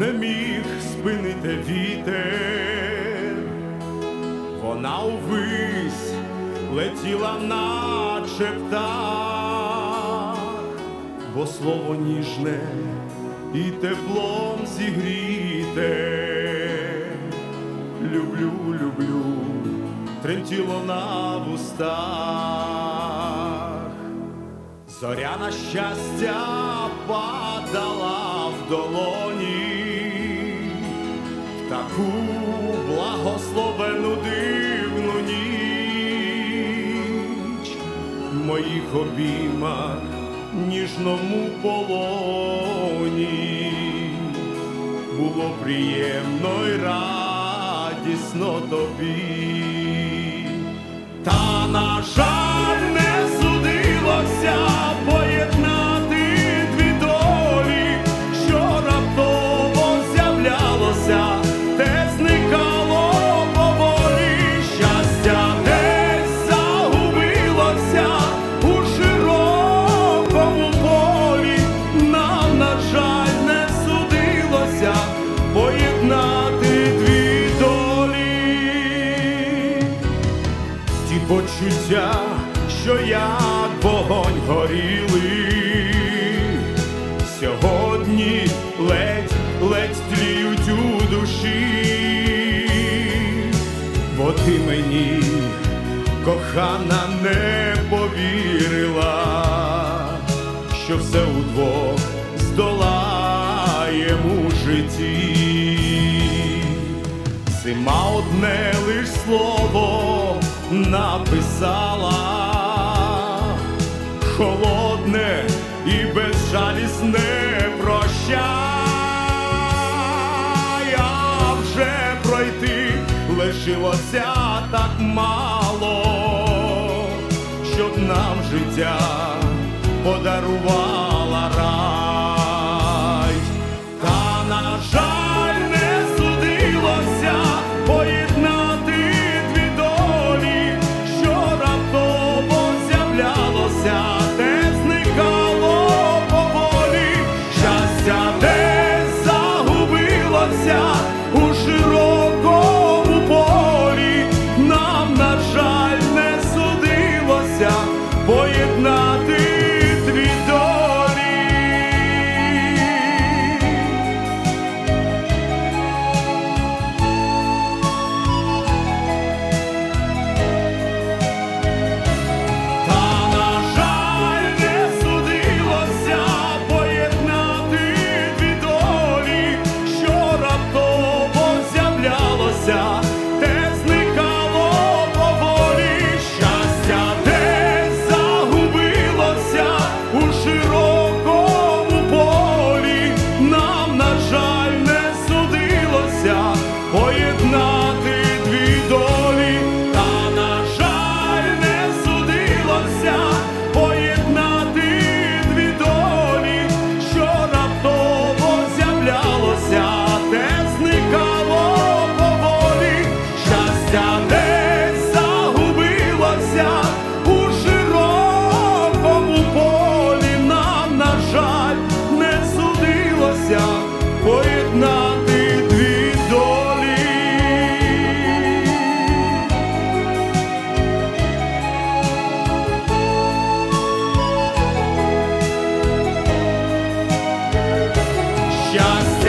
не міг спинити вітер, вона увись летіла, наче птах, бо слово ніжне і теплом зігріте. Люблю, люблю, тремтіло на вустах. Зоря на щастя падала в долоні, в таку благословену дивну ніч, в моїх обіймах ніжному полоні було приємно й радісно тобі. Та, на почуття, що як вогонь горіли, сьогодні ледь, ледь тліють у душі, бо ти мені, кохана, не повірила, що все удвох здолаємо у житті. Зима одне лиш слово написала, холодне і безжалісне прощай, а вже пройти лишилося так мало, щоб нам життя подарувала рай. десь загубилося. just